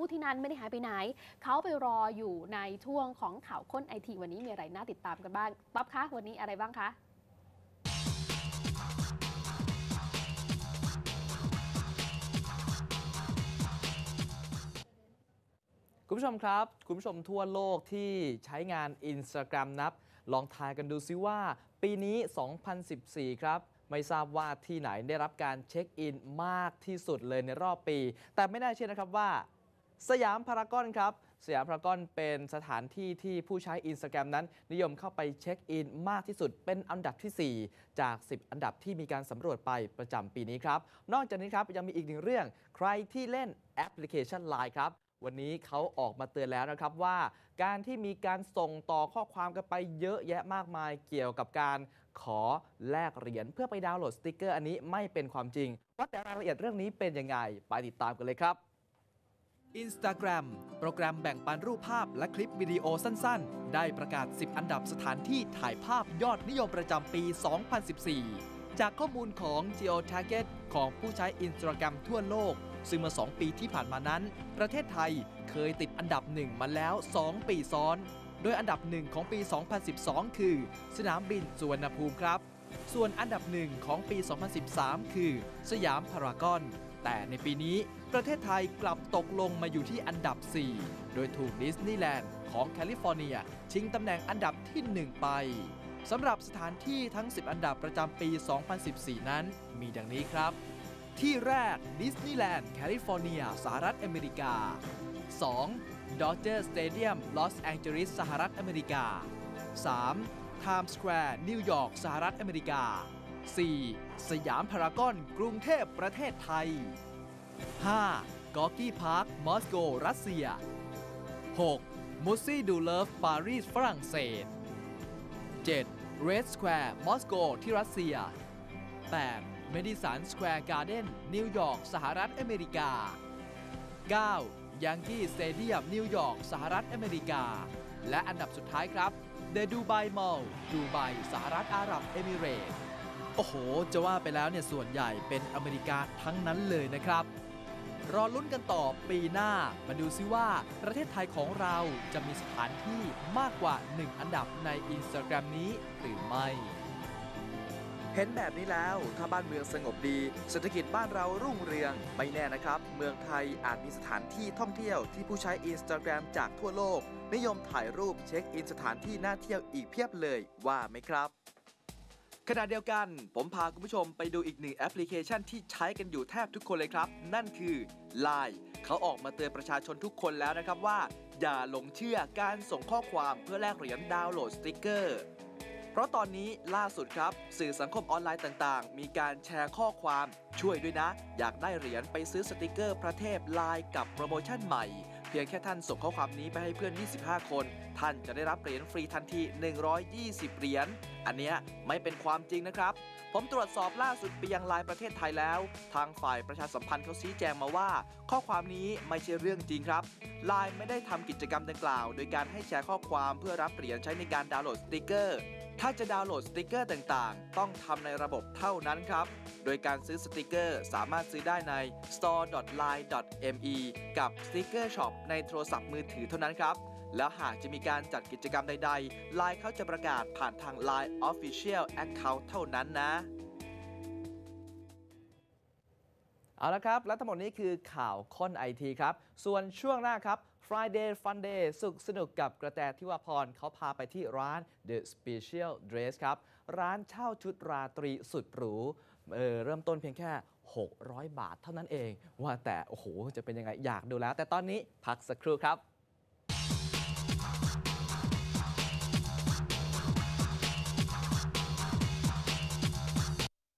วุฒินันไม่ได้หายไปไหน เขาไปรออยู่ในช่วงของข่าวค้นไอทีวันนี้มีอะไรน่าติดตามกันบ้างป๊อบคะวันนี้อะไรบ้างคะคุณผู้ชมครับ คุณผู้ชมทั่วโลกที่ใช้งาน Instagram นับ ลองทายกันดูซิว่า ปีนี้ 2014 ครับ ไม่ทราบว่าที่ไหนได้รับการเช็คอินมากที่สุดเลยในรอบปี แต่ไม่น่าเชื่อนะครับว่า สยามพารากอนครับ สยามพารากอนเป็นสถานที่ที่ผู้ใช้ Instagram นั้น นิยมเข้าไปเช็คอินมากที่สุดเป็นอันดับทีสี่ 4 จาก 10 อันดับที่มีการสำรวจไปประจำปีนี้ครับ นอกจากนี้ครับยังมีอีกหนึ่งเรื่อง ใครที่เล่นแอปพลิเคชัน Line ครับวันนี้เขาออกมาเตือนแล้วนะครับว่า การที่มีการส่งต่อข้อความกันไปเยอะแยะมากมายเกี่ยวกับการขอแลกเหรียญเพื่อไปดาวน์โหลดสติกเกอร์อันนี้ไม่เป็นความจริง ว่าแต่รายละเอียดเรื่องนี้เป็นยังไง ไปติดตามกันเลยครับ Instagram โปรแกรมแบ่งปันรูปภาพและคลิปวิดีโอสั้นๆ ได้ประกาศ 10 อันดับสถานที่ถ่ายภาพยอดนิยมประจำปี 2014 จากข้อมูลของ GeoTarget ของผู้ใช้ Instagram ทั่วโลก ซึ่งเมื่อ 2 ปีที่ผ่านมานั้น ประเทศไทยเคยติดอันดับหนึ่งมาแล้ว 2 ปีซ้อน โดยอันดับหนึ่งของปี 2012 คือ สนามบินสุวรรณภูมิครับ ส่วนอันดับหนึ่งของปี 2013 คือ สยามพารากอน แต่ในปีนี้ประเทศไทยกลับตกลงมาอยู่ที่อันดับ 4 โดยถูกดิสนีย์แลนด์ของแคลิฟอร์เนีย ชิงตำแหน่งอันดับที่ 1 ไปสำหรับสถานที่ทั้ง 10 อันดับประจำปี 2014 นั้น มีดังนี้ครับ ที่แรกดิสนีย์แลนด์แคลิฟอร์เนียสหรัฐอเมริกา 2. Dodger Stadium ลอสแองเจลิสสหรัฐอเมริกา 3. Times Square นิวยอร์กสหรัฐอเมริกา 4. สยามพารากอนกรุงเทพประเทศไทย 5. กอกี้พาร์คมอสโก รัสเซีย 6. มูซี่ดูเลฟปารีสฝรั่งเศส 7. Red Square มอสโก ที่รัสเซีย 8. Madison Square Garden นิวยอร์กสหรัฐอเมริกา 9. ยังกี้สเตเดียมนิวยอร์กสหรัฐอเมริกา และอันดับสุดท้ายครับ The Dubai Mall ดูไบสหรัฐอาหรับเอมิเรตส์ อ้โห จะว่าไปแล้วเนี่ยส่วนใหญ่เป็นอเมริกาทั้งนั้นเลยนะครับ รอลุ้นกันต่อปีหน้า มาดูซิว่าประเทศไทยของเราจะมีสถานที่มากกว่า 1 อันดับใน Instagram นี้หรือไม่ เห็นแบบนี้แล้ว ถ้าบ้านเมืองสงบดี เศรษฐกิจบ้านเรารุ่งเรือง ไม่แน่นะครับ เมืองไทยอาจมีสถานที่ท่องเที่ยวที่ผู้ใช้ Instagram จากทั่วโลก นิยมถ่ายรูปเช็คอินสถานที่น่าเที่ยวอีกเพียบเลยว่าไหมครับ ขณะเดียวกัน ผมพาคุณผู้ชมไปดูอีกหนึ่งแอปพลิเคชันที่ใช้กันอยู่แทบทุกคนเลยครับ นั่นคือ Line เขาออกมาเตือนประชาชนทุกคนแล้วนะครับว่า อย่าหลงเชื่อการส่งข้อความเพื่อแลกเหรียญดาวน์โหลดสติกเกอร์เพราะตอนนี้ล่าสุดครับ สื่อสังคมออนไลน์ต่างๆ มีการแชร์ข้อความ ช่วยด้วยนะ อยากได้เหรียญไปซื้อสติกเกอร์ พระเทพไลน์กับโปรโมชั่นใหม่ เพียงแค่ท่านส่งข้อความนี้ไปให้เพื่อน 25 คน ท่านจะได้รับเหรียญฟรีทันที 120 เหรียญ อันเนี้ยไม่เป็นความจริงนะครับ ผมตรวจสอบล่าสุดไปยังไลน์ประเทศไทยแล้ว ทางฝ่ายประชาสัมพันธ์เขาชี้แจงมาว่า ข้อความนี้ไม่ใช่เรื่องจริงครับไลน์ไม่ได้ทำกิจกรรมดังกล่าว โดยการให้แชร์ข้อความเพื่อรับเหรียญใช้ในการดาวน์โหลดสติกเกอร์ ถ้าจะดาวน์โหลดสติกเกอร์ต่างๆ ต้องทำในระบบเท่านั้นครับโดยการซื้อสติกเกอร์สามารถซื้อได้ใน store.line.me กับ Sticker Shop ในโทรศัพท์มือถือเท่านั้นครับ แล้วหากจะมีการจัดกิจกรรมใดๆ Line เขาจะประกาศผ่านทาง Line Official Account เท่านั้นนะเอาละครับ และทั้งหมดนี้คือข่าวค้นไอทีครับ ส่วนช่วงหน้าครับ Friday Fun Day สุขสนุกกับกระแตทิวาพรเขาพาไปที่ร้าน The Special Dress ครับ ร้านเช่าชุดราตรีสุดหรูเออเริ่มต้นเพียงแค่ 600 บาทเท่านั้นเอง ว่าแต่ โอ้โห จะเป็นยังไงอยากดูแล้ว แต่ตอนนี้พักสักครู่ครับ